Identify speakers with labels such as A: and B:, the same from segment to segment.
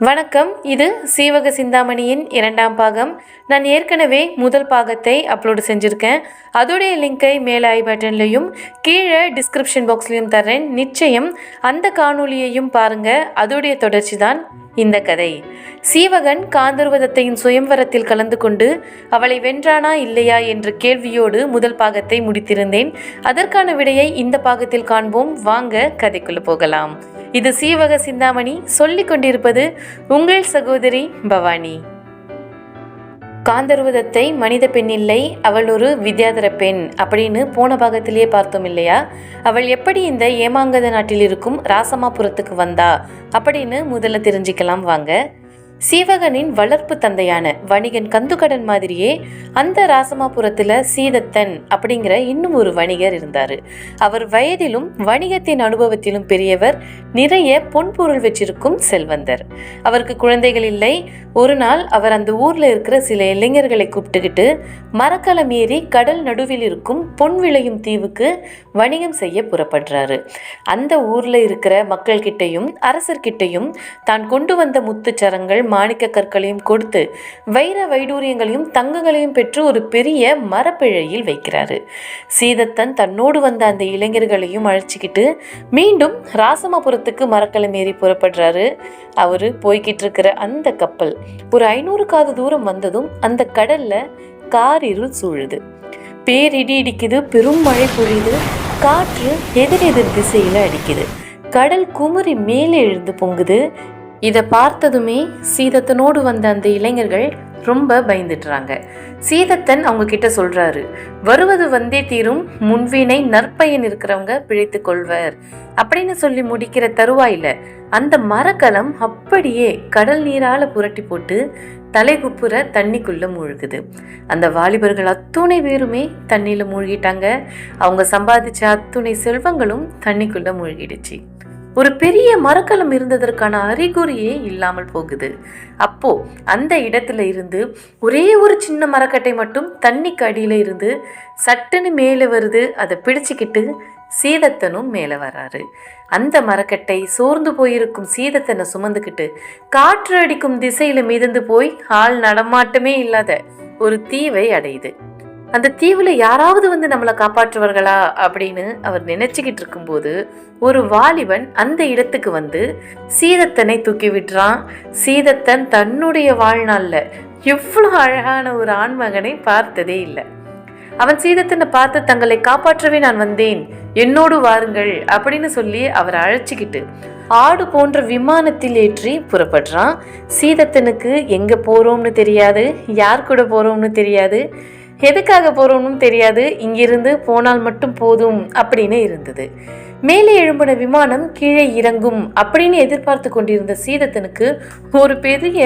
A: வணக்கம். இது சீவக சிந்தாமணியின் இரண்டாம் பாகம். நான் ஏற்கனவே முதல் பாகத்தை அப்லோடு செஞ்சுருக்கேன். அதோடைய லிங்கை மேலே ஐ பட்டன்லையும் கீழே டிஸ்கிரிப்ஷன் பாக்ஸ்லையும் தர்றேன். நிச்சயம் அந்த காணொளியையும் பாருங்கள் அதோடைய தொடர்ச்சி தான் இந்த கதை. சீவகன் காந்தர்வதத்தையின் சுயம்வரத்தில் கலந்து கொண்டு அவளை வென்றானா இல்லையா? என்ற கேள்வியோடு முதல் பாகத்தை முடித்திருந்தேன். அதற்கான விடையை இந்த பாகத்தில் காண்போம். வாங்க கதைக்குள்ளே போகலாம். இது சீவக சிந்தாமணி சொல்லிக் கொண்டிருப்பது உங்கள் சகோதரி பவானி. காந்தருவதத்தை மனித பெண் இல்லை அவள் ஒரு வித்யாதர பெண் அப்படின்னு போன பாகத்திலேயே பார்த்தோம் இல்லையா? அவள் எப்படி இந்த ஏமாங்கத நாட்டில் இருக்கும் ராசமாபுரத்துக்கு வந்தா அப்படின்னு முதல்ல தெரிஞ்சுக்கலாம் வாங்க. சீவகனின் வளர்ப்பு தந்தையான வணிகன் கந்துக்கடன் மாதிரியே அந்த ராசமாபுரத்தில் சீதத்தன் அப்படிங்கிற இன்னும் ஒரு வணிகர் இருந்தார். அவர் வயதிலும் வணிகத்தின் அனுபவத்திலும் பெரியவர் நிறைய பொன்பொருள் வச்சிருக்கும் செல்வந்தர். அவருக்கு குழந்தைகள் இல்லை. ஒரு நாள் அவர் அந்த ஊரில் இருக்கிற சில இளைஞர்களை கூப்பிட்டுக்கிட்டு மரக்கலம் ஏறி கடல் நடுவில் இருக்கும் பொன் விளையும் தீவுக்கு வணிகம் செய்ய புறப்படுறாரு. அந்த ஊரில் இருக்கிற மக்கள்கிட்டையும் அரசர்கிட்டையும் தான் கொண்டு வந்த முத்துச்சரங்கள் மாணிக்க கற்களையும் கொடுத்து வைர வைடூரியங்களையும் தங்கங்களையும் பெற்று ஒரு பெரிய மரப்பிழையில் வைக்கிறாரு. சீதத்தன் தன்னோடு வந்த அந்த இளைஞர்களையும் அழைச்சிக்கிட்டு மீண்டும் ராசமபுரத்துக்கு மரக்கலம் ஏறி புறப்படுறாரு. அவரு போய்கிட்டு இருக்கிற அந்த கப்பல் ஒரு ஐநூறு காது தூரம் வந்ததும் அந்த கடல்ல காரிருள் சூழுது. பேரிடி இடிக்குது பெரும் மழை பொழியுது காற்று எதிரெதிர் திசையில் அடிக்குது. கடல் குமரி மேலே எழுந்து பொங்குது இதை பார்த்ததுமே சீதத்தனோடு வந்த அந்த இளைஞர்கள் ரொம்ப பயந்துட்டுறாங்க சீதத்தன் அவங்க கிட்ட சொல்றாரு வருவது வந்தே தீரும் முன்வினை நற்பயன் இருக்கிறவங்க பிழைத்து கொள்வர் அப்படின்னு சொல்லி முடிக்கிற தருவாயில அந்த மரக்கலம் அப்படியே கடல் நீரால புரட்டி போட்டு தலைகுப்புற தண்ணிக்குள்ள மூழ்குது. அந்த வாலிபர்கள் அத்துணை பேருமே தண்ணியில மூழ்கிட்டாங்க. அவங்க சம்பாதிச்ச அத்துணை செல்வங்களும் தண்ணிக்குள்ள மூழ்கிடுச்சு. ஒரு பெரிய மரக்கலம் இருந்ததற்கான அறிகுறியே இல்லாமல் போகுது. அப்போ அந்த இடத்துல இருந்து ஒரே ஒரு சின்ன மரக்கட்டை மட்டும் தண்ணிக்கு அடியில இருந்து சட்டுன்னு மேலே வருது. அதை பிடிச்சிக்கிட்டு சீதத்தனும் மேலே வராரு அந்த மரக்கட்டை சோர்ந்து போயிருக்கும் சீதத்தனை சுமந்துக்கிட்டு காற்று அடிக்கும் திசையில மிதந்து போய் ஆள் நடமாட்டமே இல்லாத ஒரு தீவை அடையுது. அந்த தீவுல யாராவது வந்து நம்மளை காப்பாற்றுவார்களா அப்படின்னு அவர் நினைச்சுக்கிட்டு இருக்கும்போது ஒரு வாலிபன் அந்த இடத்துக்கு வந்து சீதத்தனை தூக்கி விட்டுறான். சீதத்தன் தன்னுடைய வாழ்நாளில் எவ்வளோ அழகான ஒரு ஆண்மகனை பார்த்ததே இல்லை. அவன் சீதத்தனை பார்த்து தங்களை காப்பாற்றவே நான் வந்தேன். என்னோடு வாருங்கள் அப்படின்னு சொல்லி அவரை அழைச்சிக்கிட்டு ஆடு போன்ற விமானத்தில் ஏற்றி புறப்படுறான். சீதத்தனுக்கு எங்கே போகிறோம்னு தெரியாது. யார் கூட போகிறோம்னு தெரியாது. எதுக்காக போறோம்னு தெரியாது. இங்கிருந்து போனால் மட்டும் போதும் அப்படின்னு இருந்தது. மேலே எழும்பின விமானம் கீழே இறங்கும் அப்படின்னு எதிர்பார்த்து கொண்டிருந்த சீதத்தனுக்கு ஒரு பெரிய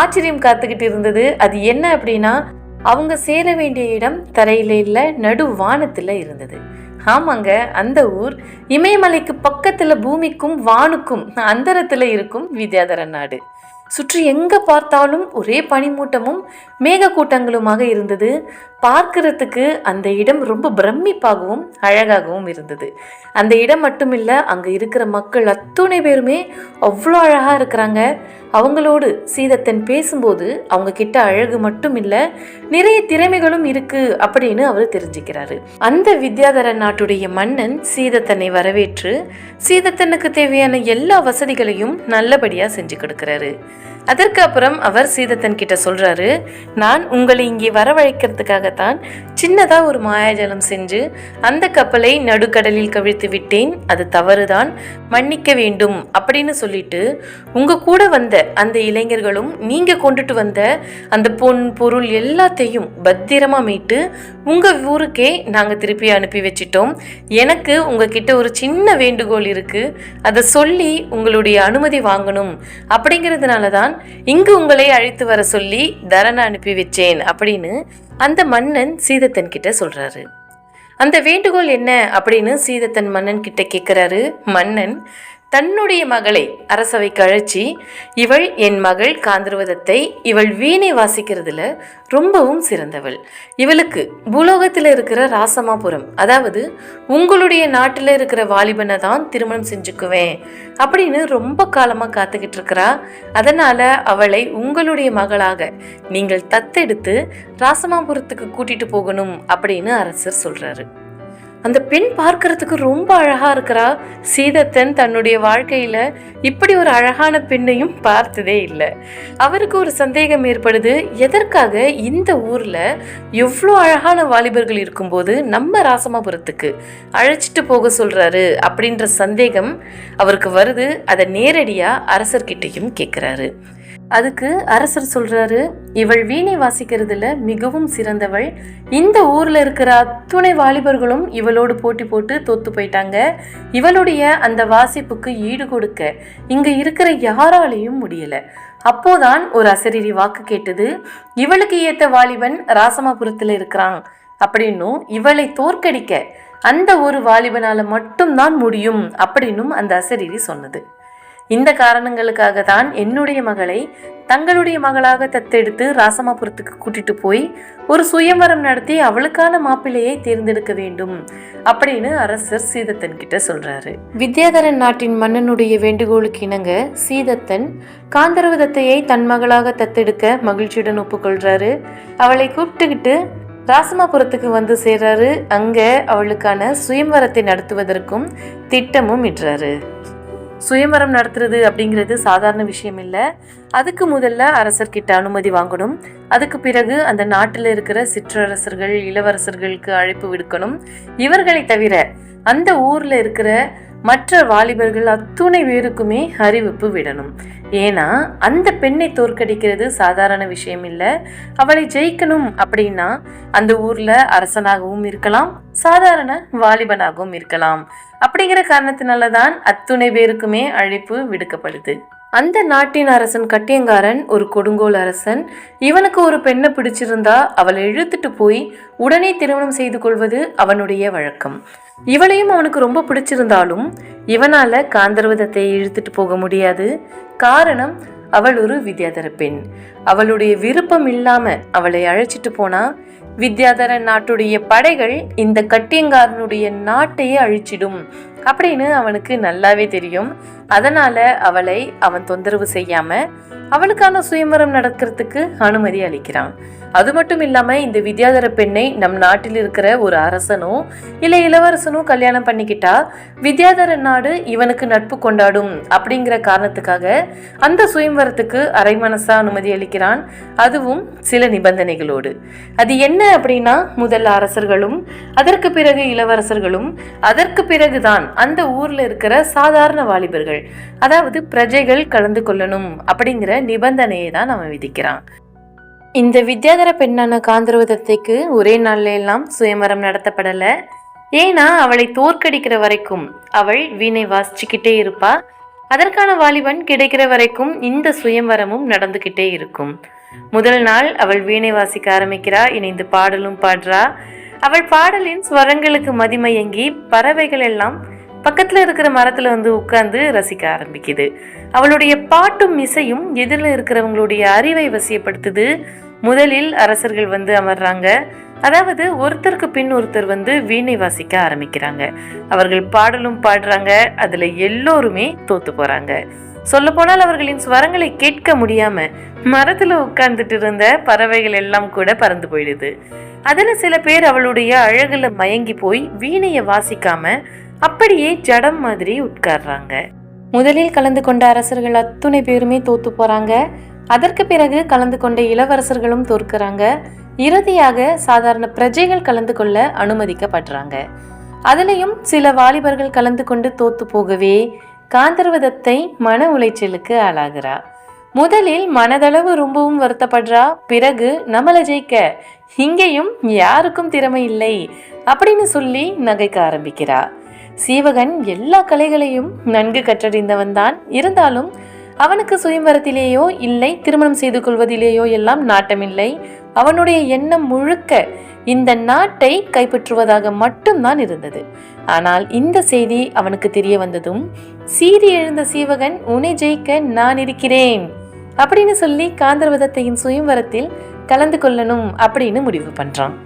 A: ஆச்சரியம் காத்துக்கிட்டு இருந்தது. அது என்ன அப்படின்னா அவங்க சேர வேண்டிய இடம் தரையில இல்லை நடு வானத்தில் இருந்தது. ஆமாங்க அந்த ஊர் இமயமலைக்கு பக்கத்தில் பூமிக்கும் வானுக்கும் அந்தரத்தில் இருக்கும் வித்யாதர நாடு. சுற்றி எங்க பார்த்தாலும் ஒரே பனிமூட்டமும் மேகக்கூட்டங்களுமாக இருந்தது. பார்க்கறதுக்கு அந்த இடம் ரொம்ப பிரமிப்பாகவும் அழகாகவும் இருந்தது. அந்த இடம் மட்டும் இல்லை அங்கே இருக்கிற மக்கள் அத்துணை பேருமே அவ்வளோ அழகாக இருக்கிறாங்க. அவங்களோடு சீதத்தன் பேசும்போது அவங்க கிட்ட அழகு மட்டும் இல்லை நிறைய திறமைகளும் இருக்கு அப்படின்னு அவர் தெரிஞ்சுக்கிறாரு. அந்த வித்யாதர நாட்டுடைய மன்னன் சீதத்தனை வரவேற்று சீதத்தனுக்கு தேவையான எல்லா வசதிகளையும் நல்லபடியாக செஞ்சு கொடுக்குறாரு. அதற்கு அப்புறம் அவர் சீதத்தன் கிட்ட சொல்றாரு நான் உங்களை இங்கே வரவழைக்கிறதுக்காகத்தான் சின்னதா ஒரு மாயாஜலம் செஞ்சு அந்த கப்பலை நடுக்கடலில் கவிழ்த்து விட்டேன். அது தவறுதான். மன்னிக்க வேண்டும். அப்படின்னு சொல்லிட்டு உங்க கூட வந்த அந்த இளைஞர்களும் நீங்க கொண்டுட்டு வந்த அந்த பொன் பொருள் எல்லாத்தையும் பத்திரமா மீட்டு உங்க ஊருக்கே நாங்க திருப்பி அனுப்பி வச்சிட்டோம். எனக்கு உங்ககிட்ட ஒரு சின்ன வேண்டுகோள் இருக்கு. அதை சொல்லி உங்களுடைய அனுமதி வாங்கணும். அப்படிங்கிறதுனால தான் இங்கு உங்களை அழைத்து வர சொல்லி தரனை அனுப்பி வச்சேன் அப்படின்னு அந்த மன்னன் சீதத்தன் கிட்ட சொல்றாரு. அந்த வேண்டுகோள் என்ன அப்படின்னு சீதத்தன் மன்னன் கிட்ட கேட்குறாரு மன்னன் தன்னுடைய மகளை அரசவைக்கு அழைச்சி இவள் என் மகள் காந்திருவதத்தை இவள் வீணை வாசிக்கிறதுல ரொம்பவும் சிறந்தவள். இவளுக்கு பூலோகத்தில் இருக்கிற ராசமாபுரம் அதாவது உங்களுடைய நாட்டில் இருக்கிற வாலிபனை தான் திருமணம் செஞ்சுக்குவேன் அப்படின்னு ரொம்ப காலமாக காத்துக்கிட்டு இருக்கிறா. அதனால அவளை உங்களுடைய மகளாக நீங்கள் தத்தெடுத்து ராசமாபுரத்துக்கு கூட்டிட்டு போகணும் அப்படின்னு அரசர் சொல்றாரு. அந்த பெண் பார்க்கறதுக்கு ரொம்ப அழகா இருக்கிறா. சீதத்தன் தன்னுடைய வாழ்க்கையில இப்படி ஒரு அழகான பெண்ணையும் பார்த்ததே இல்லை. அவருக்கு ஒரு சந்தேகம் ஏற்படுது. எதற்காக இந்த ஊர்ல எவ்வளோ அழகான வாலிபர்கள் இருக்கும்போது நம்ம ராசமாபுரத்துக்கு அழைச்சிட்டு போக சொல்றாரு அப்படின்ற சந்தேகம் அவருக்கு வருது. அதை நேரடியா அரசர்கிட்டையும் கேட்குறாரு அதுக்கு அரசர் சொல்றாரு இவள் வீணை வாசிக்கிறதுல மிகவும் சிறந்தவள். இந்த ஊர்ல இருக்கிற அத்துணை வாலிபர்களும் இவளோடு போட்டி போட்டு தோத்து போயிட்டாங்க. இவளுடைய அந்த வாசிப்புக்கு ஈடு கொடுக்க இங்க இருக்கிற யாராலையும் முடியல. அப்போதான் ஒரு அசரீரி வாக்கு கேட்டது இவளுக்கு ஏத்த வாலிபன் ராசமாபுரத்துல இருக்கிறான். அப்படின்னும் இவளை தோற்கடிக்க அந்த ஒரு வாலிபனால மட்டும்தான் முடியும். அப்படின்னும் அந்த அசரீரி சொன்னது. இந்த காரணங்களுக்காக தான் என்னுடைய மகளை தங்களுடைய மகளாக தத்தெடுத்து ராசமாபுரத்துக்கு கூட்டிட்டு போய் ஒரு சுயம்வரம் நடத்தி அவளுக்கான மாப்பிள்ளையை தேர்ந்தெடுக்க வேண்டும் அப்படின்னு அரசர் சீதத்தன் கிட்ட சொல்றாரு. வித்யாதரன் நாட்டின் மன்னனுடைய வேண்டுகோளுக்கு இணங்க சீதத்தன் காந்தரவதத்தையை தன் மகளாக தத்தெடுக்க மகிழ்ச்சியுடன் ஒப்புக்கொள்றாரு. அவளை கூப்பிட்டுக்கிட்டு ராசமாபுரத்துக்கு வந்து சேர்றாரு. அங்க அவளுக்கான சுயம்வரத்தை நடத்துவதற்கும் திட்டமும் இடுறாரு சுயமரம் நடத்துறது அப்படிங்கிறது சாதாரண விஷயம் இல்லை. அதுக்கு முதல்ல அரசர்கிட்ட அனுமதி வாங்கணும். அதுக்கு பிறகு அந்த நாட்டில் இருக்கிற சிற்றரசர்கள் இளவரசர்களுக்கு அழைப்பு விடுக்கணும். இவர்களை தவிர அந்த ஊரில் இருக்கிற மற்ற வாலிபர்கள் அத்துணை பேருக்குமே அறிவிப்பு விடணும். ஏன்னா அந்த பெண்ணை தோற்கடிக்கிறது சாதாரண விஷயம் இல்லை. அவளை ஜெயிக்கணும் அப்படின்னா அந்த ஊர்ல அரசனாகவும் இருக்கலாம் சாதாரண வாலிபனாகவும் இருக்கலாம். அப்படிங்கிற காரணத்தினால தான் அத்துணை பேருக்குமே அழைப்பு விடுக்கப்படுது. அந்த நாட்டின் அரசன் கட்டியங்காரன் ஒரு கொடுங்கோல் அரசன். இவனுக்கு ஒரு பெண்ணை பிடிச்சிருந்தா அவளை இழுத்துட்டு போய் உடனே திருமணம் செய்து கொள்வது அவனுடைய வழக்கம். இவளையும் அவனுக்கு ரொம்ப பிடிச்சிருந்தாலும் இவனால காந்தர்வதத்தை இழுத்துட்டு போக முடியாது. காரணம் அவள் ஒரு வித்யாதர பெண். அவளுடைய விருப்பம் இல்லாம அவளை அழைச்சிட்டு போனா வித்யாதர நாட்டுடைய படைகள் இந்த கட்டியங்காரனுடைய நாட்டையே அழிச்சிடும். அப்படின்னு அவனுக்கு நல்லாவே தெரியும். அதனால அவளை அவன் தொந்தரவு செய்யாம அவளுக்கான சுயமரம் நடக்கிறதுக்கு அனுமதி அளிக்கிறான். அது மட்டும் இல்லாம இந்த வித்யாதர பெண்ணை நம் நாட்டில் இருக்கிற ஒரு அரசனோ இல்ல இளவரசனோ கல்யாணம் பண்ணிக்கிட்டா வித்யாதர நாடு இவனுக்கு நட்பு கொண்டாடும் அப்படிங்கிற காரணத்துக்காக அந்த சுயம்வரத்துக்கு அரை மனசா அனுமதி அளிக்கிறான். அதுவும் சில நிபந்தனைகளோடு. அது என்ன அப்படின்னா முதல் அரசர்களும் அதற்கு பிறகு இளவரசர்களும் அதற்கு பிறகுதான் அந்த ஊர்ல இருக்கிற சாதாரண வாலிபர்கள் அதாவது பிரஜைகள் கலந்து கொள்ளணும் அப்படிங்கிற நிபந்தனையை தான் அவன் விதிக்கிறான். இந்த வித்யாதர பெண்ணான காந்தரவதத்தைக்கு ஒரே நாள்ல எல்லாம் சுயமரம் நடத்தப்படலை. ஏன்னா அவளை தோற்கடிக்கிற வரைக்கும் அவள் வீணை வாசிச்சுக்கிட்டே இருப்பா. அதற்கான வாலிபன் கிடைக்கிற வரைக்கும் இந்த சுயம்வரமும் நடந்துக்கிட்டே இருக்கும். முதல் நாள் அவள் வீணை வாசிக்க ஆரம்பிக்கிறா இணைந்து பாடலும் பாடுறா. அவள் பாடலின் ஸ்வரங்களுக்கு மதிமயங்கி பறவைகள் எல்லாம் பக்கத்தில் இருக்கிற மரத்தில் வந்து உட்கார்ந்து ரசிக்க ஆரம்பிக்குது. அவளுடைய பாட்டும் இசையும் எதிரில் இருக்கிறவங்களுடைய அறிவை வசியப்படுத்துது. முதலில் அரசர்கள் வந்து அமர்றாங்க. அதாவது ஒருத்தருக்கு பின் ஒருத்தர் வந்து வீணை வாசிக்க ஆரம்பிக்கிறாங்க. அவர்கள் பாடலும் பாடுறாங்க. அதுல எல்லோருமே தோத்து போறாங்க. சொல்ல போனால் அவர்களின் ஸ்வரங்களை கேட்க முடியாம மரத்துல உட்கார்ந்துட்டு இருந்த பறவைகள் எல்லாம் கூட பறந்து போயிடுது. அதுல சில பேர் அவளுடைய அழகுல மயங்கி போய் வீணைய வாசிக்காம அப்படியே ஜடம் மாதிரி உட்கார்றாங்க. முதலில் கலந்து கொண்ட அரசர்கள் அத்துணை பேருமே தோத்து போறாங்க. அதற்கு பிறகு கலந்து கொண்ட இளவரசர்களும் தோற்கிறாங்க. இறுதியாக சாதாரண பிரஜைகள் கலந்து கொள்ள அனுமதிக்கப்படுறாங்க. அதுலேயும் சில வாலிபர்கள் கலந்து கொண்டு தோத்து போகவே காந்தர்வதத்தை மன உளைச்சலுக்கு ஆளாகிறா. முதலில் மனதளவு ரொம்பவும் வருத்தப்படுறா. பிறகு நம்மளை ஜெயிக்க இங்கேயும் யாருக்கும் திறமை இல்லை அப்படின்னு சொல்லி நகைக்க ஆரம்பிக்கிறா. சீவகன் எல்லா கலைகளையும் நன்கு கற்றறிந்தவன் தான். இருந்தாலும் அவனுக்கு சுயம்பரத்திலேயோ இல்லை திருமணம் செய்து கொள்வதிலேயோ எல்லாம் நாட்டமில்லை. அவனுடைய எண்ணம் முழுக்க இந்த நாட்டை கைப்பற்றுவதாக மட்டும்தான் இருந்தது. ஆனால் இந்த செய்தி அவனுக்கு தெரிய வந்ததும் சீறி எழுந்த சீவகன் உன்னை ஜெயிக்க நான் இருக்கிறேன் அப்படின்னு சொல்லி காந்தர்வதத்தையின் சுயம்வரத்தில் கலந்து கொள்ளணும் அப்படின்னு முடிவு பண்றான்.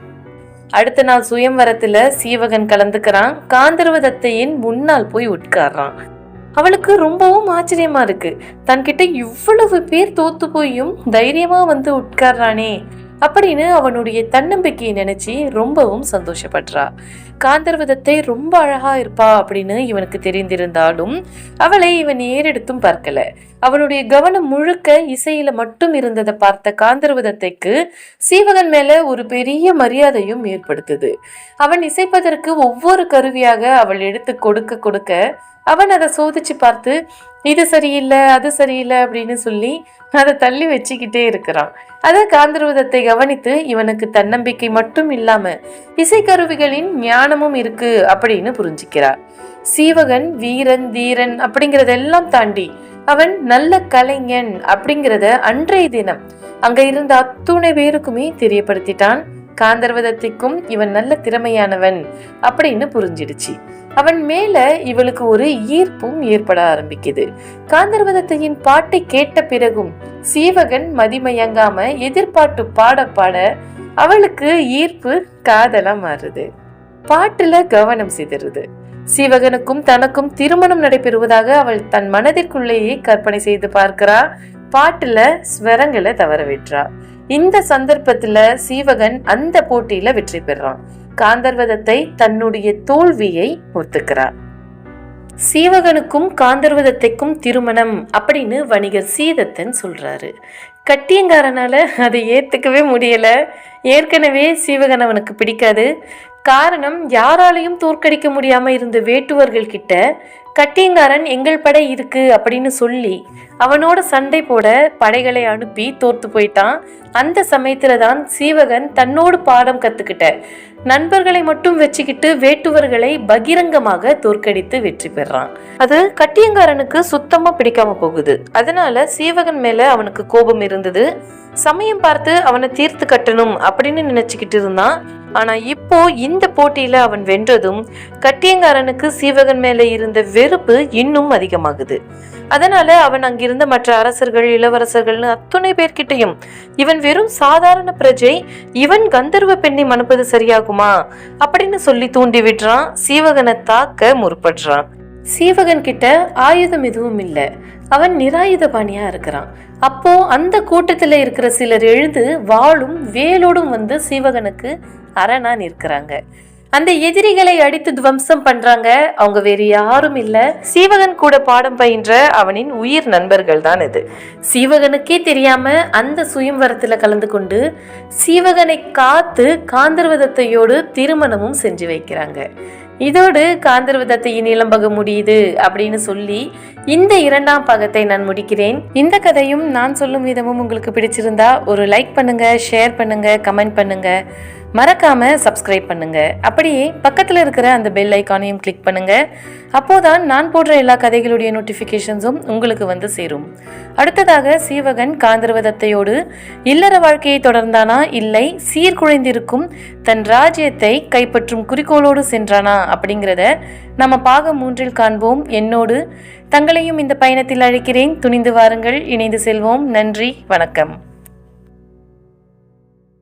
A: அடுத்த நாள் சுயம்வரத்துல சீவகன் கலந்துக்கிறான். காந்தர்வதத்தையின் முன்னால் போய் உட்கார்றான். அவளுக்கு ரொம்பவும் ஆச்சரியமா இருக்கு. தன்கிட்ட இவ்வளவு பேர் தோத்து போயும் தைரியமா வந்து உட்கார்றானே. அப்படின்னு அவனுடைய தன்னம்பிக்கையை நினைச்சு ரொம்பவும் சந்தோஷப்படுறா. காந்தர்வதத்தை ரொம்ப அழகா இருப்பா அப்படின்னு இவனுக்கு தெரிந்திருந்தாலும் அவளை இவன் ஏறெடுத்தும் பார்க்கல. அவனுடைய கவனம் முழுக்க இசையில மட்டும் இருந்ததை பார்த்த காந்தர்வதத்தைக்கு சீவகன் மேல ஒரு பெரிய மரியாதையும் ஏற்படுத்துது. அவன் இசைப்பதற்கு ஒவ்வொரு கருவியாக அவள் எடுத்து கொடுக்க கொடுக்க அவன் அதை சோதிச்சு பார்த்து இது சரியில்லை அது சரியில்லை அப்படின்னு சொல்லி அதை தள்ளி வச்சுக்கிட்டே இருக்கிறான். அதை காந்தர்வதத்தை கவனித்து இவனுக்கு தன்னம்பிக்கை மட்டும் இல்லாம இசைக்கருவிகளின் ஞானமும் இருக்கு அப்படின்னு புரிஞ்சுக்கிறார். சீவகன் வீரன் தீரன் அப்படிங்கறதெல்லாம் தாண்டி அவன் நல்ல கலைஞன் அப்படிங்கிறத அன்றைய தினம் அங்க இருந்த அத்துணை பேருக்குமே தெரியப்படுத்திட்டான். காந்தர்வதத்திற்கும் இவன் நல்ல திறமையானவன் அப்படின்னு புரிஞ்சிடுச்சு. அவன் மேல இவளுக்கு ஒரு ஈர்ப்பும் ஏற்பட ஆரம்பிக்குது. காந்தர்வதத்தையின் பாட்டை கேட்ட பிறகும் சீவகன் மதிமயங்காம எதிர்பார்த்து பாட பாட அவளுக்கு ஈர்ப்பு காதலா மாறுது. பாட்டுல கவனம் சிதறுது. சீவகனுக்கும் தனக்கும் திருமணம் நடைபெறுவதாக அவள் தன் மனதிற்குள்ளேயே கற்பனை செய்து பார்க்கிறா. பாட்டுல ஸ்வரங்களை தவற விட்டுறா. இந்த சந்தர்ப்பத்துல சீவகன் அந்த போட்டியில வெற்றி பெறான். காந்தர்வதத்தை தன்னுடைய தோல்வியை ஒத்துக்கிறார் சீவகனுக்கும் காந்தர்வதத்தைக்கும் திருமணம் அப்படின்னு வணிகர் சீதத்தன் சொல்றாரு. கட்டியங்காரனால அதை ஏத்துக்கவே முடியல. ஏற்கனவே சீவகன் அவனுக்கு பிடிக்காது. காரணம் யாராலையும் தோற்கடிக்க முடியாம இருந்த வேட்டுவர்கள் கிட்ட கட்டியங்காரன் எங்கள் படை இருக்கு அப்படின்னு சொல்லி அவனோட சண்டை போட படைகளை அனுப்பி தோர்த்து போயிட்டான். அந்த சமயத்துல தான் சீவகன் தன்னோடு பாடம் கத்துக்கிட்ட. நண்பர்களை மட்டும் வச்சுக்கிட்டு வேட்டுவர்களை பகிரங்கமாக தோற்கடித்து வெற்றி பெறான். அது கட்டியங்காரனுக்கு சுத்தமா பிடிக்காம போகுது. அதனால சீவகன் மேல அவனுக்கு கோபம் இருந்தது. சமயம் பார்த்து அவனை தீர்த்து கட்டணும் அப்படின்னு நினைச்சுக்கிட்டு இருந்தான். ஆனா இப்போ இந்த போட்டியில அவன் வென்றதும் கட்டியங்காரனுக்கு சீவகன் மேல இருந்த வெறுப்பு இன்னும் அதிகமாகுது. அதனால அவன் அங்கிருந்து மற்ற அரசர்கள் இளவரசர்கள்னு அத்துணை பேர்கிட்டையும் இவன் வெறும் சாதாரண பிரஜை இவன் கந்தர்வ பெண்ணை மணப்பது சரியாகுமா? அப்படின்னு சொல்லி தூண்டி விடுறான் சீவகனை தாக்க முற்படுறான். சீவகன் கிட்ட ஆயுதம் எதுவும் இல்லை. அவன் நிராயுத பாணியா இருக்கிறான். அப்போ அந்த கூட்டத்துல இருக்கிற சிலர் எழுந்து வாளும் வேலோடும் வந்து சீவகனுக்கு அரணா நிற்கிறாங்க. அந்த எதிரிகளை அடித்து துவம்சம் பண்றாங்க. அவங்க வேறு யாரும் இல்ல. சீவகன் கூட பாடம் பயின்ற அவனின் உயிர் நண்பர்கள் தான் இது. சீவகனுக்கே தெரியாம அந்த சுயம்வரத்துல கலந்து கொண்டு சீவகனை காத்து காந்தர்வதத்தையோடு திருமணமும் செஞ்சு வைக்கிறாங்க. இதோடு காந்தர்வதத்தையின் இளம்பக முடியுது அப்படின்னு சொல்லி இந்த இரண்டாம் பாகத்தை நான் முடிக்கிறேன். இந்த கதையும் நான் சொல்லும் விதமும் உங்களுக்கு பிடிச்சிருந்தா ஒரு லைக் பண்ணுங்க ஷேர் பண்ணுங்க கமெண்ட் பண்ணுங்க. மறக்காம சப்ஸ்கிரைப் பண்ணுங்க. அப்படியே பக்கத்தில் இருக்கிற அந்த பெல் ஐக்கானையும் கிளிக் பண்ணுங்க. அப்போதான் நான் போடுற எல்லா கதைகளுடைய நோட்டிஃபிகேஷன்ஸும் உங்களுக்கு வந்து சேரும். அடுத்ததாக சீவகன் காந்தர்வதத்தையோடு இல்லற வாழ்க்கையை தொடர்ந்தானா? இல்லை சீர்குலைந்திருக்கும் தன் ராஜ்யத்தை கைப்பற்றும் குறிக்கோளோடு சென்றானா? அப்படிங்கிறத நம்ம பாகம் மூன்றில் காண்போம். என்னோடு தங்களையும் இந்த பயணத்தில் அழைக்கிறேன். துணிந்து வாருங்கள். இணைந்து செல்வோம். நன்றி. வணக்கம்.